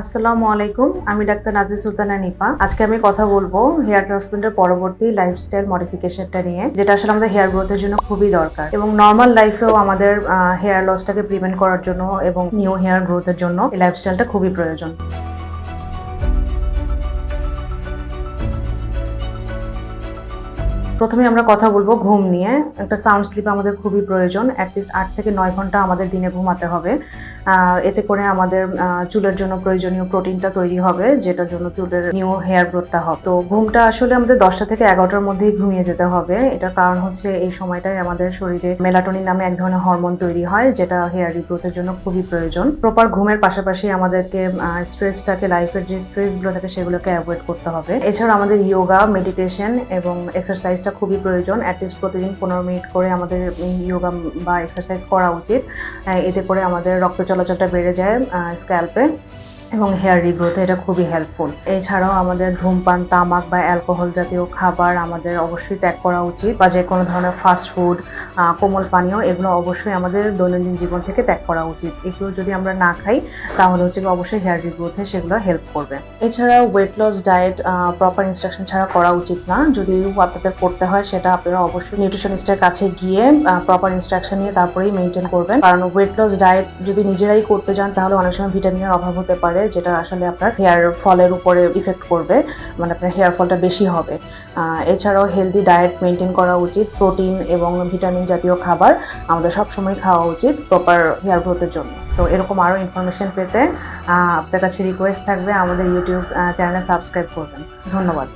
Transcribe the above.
আসসালামু আলাইকুম, আমি ডাক্তার নাজির সুলতানা নিপা। আজকে আমি কথা বলব হেয়ার ট্রান্সপ্লান্টের পরবর্তী লাইফস্টাইল মডিফিকেশনটা নিয়ে, যেটা আসলে আমাদের হেয়ার গ্রোথের জন্য খুবই দরকার। এবং নর্মাল লাইফেও আমাদের হেয়ার লসটাকে প্রিভেন্ট করার জন্য এবং নিউ হেয়ার গ্রোথের জন্য এই লাইফস্টাইলটা খুবই প্রয়োজন। প্রথমে আমরা কথা বলব ঘুম নিয়ে। একটা সাউন্ড স্লিপ আমাদের খুবই প্রয়োজন অ্যাটলিস্ট আট থেকে নয় ঘণ্টা আমাদের দিনে ঘুমাতে হবে। এতে করে আমাদের চুলের জন্য প্রয়োজনীয় প্রোটিনটা তৈরি হবে, যেটার জন্য চুলের নিউ হেয়ার গ্রোথটা হবে। তো ঘুমটা আসলে আমাদের দশটা থেকে এগারোটার মধ্যেই ঘুমিয়ে যেতে হবে। এটার কারণ হচ্ছে এই সময়টাই আমাদের শরীরে মেলাটোনিন নামে এক ধরনের হরমোন তৈরি হয়, যেটা হেয়ার রিগ্রোথের জন্য খুবই প্রয়োজন। প্রপার ঘুমের পাশাপাশি আমাদেরকে স্ট্রেসটাকে, লাইফের যে স্ট্রেসগুলো থাকে সেগুলোকে অ্যাভয়েড করতে হবে। এছাড়া আমাদের ইয়োগা, মেডিটেশন এবং এক্সারসাইজটা খুবই প্রয়োজন। অ্যাটলিস্ট প্রতিদিন পনেরো মিনিট করে আমাদের ইয়োগা বা এক্সারসাইজ করা উচিত। এতে করে আমাদের রক্ত চলাচলটা বেড়ে যায় স্ক্যাল্পে এবং হেয়ার রিগ্রোথে এটা খুবই হেল্পফুল এছাড়াও আমাদের ধূমপান, তামাক বা অ্যালকোহল জাতীয় খাবার আমাদের অবশ্যই ত্যাগ করা উচিত বা যে কোনো ধরনের ফাস্ট ফুড কোমল পানীয় এগুলো অবশ্যই আমাদের দৈনন্দিন জীবন থেকে ত্যাগ করা উচিত। এগুলো যদি আমরা না খাই, তাহলে হচ্ছে অবশ্যই হেয়ার রিগ্রোথে সেগুলো হেল্প করবে। এছাড়াও weight loss diet proper instruction ছাড়া করা উচিত না। যদি আপনাদের করতে হয়, সেটা আপনারা অবশ্যই নিউট্রিশনিস্টের কাছে গিয়ে প্রপার ইনস্ট্রাকশন নিয়ে তারপরেই মেনটেন করবেন। কারণ ওয়েট লস ডায়েট যদি নিজেরাই করতে যান, তাহলে অনেক সময় ভিটামিনের অভাব হতে পারে, যেটা আসলে আপনার হেয়ার ফলের উপরে ইফেক্ট করবে মানে আপনার হেয়ার ফলটা বেশি হবে। এছাড়াও হেলদি ডায়েট মেনটেন করা উচিত প্রোটিন এবং ভিটামিন জাতীয় খাবার আমাদের সবসময় খাওয়া উচিত প্রপার হেয়ার গ্রোথের জন্য। তো এরকম আরও ইনফরমেশন পেতে আপনার কাছে রিকোয়েস্ট থাকবে, আমাদের ইউটিউব চ্যানেলে সাবস্ক্রাইব করবেন। ধন্যবাদ।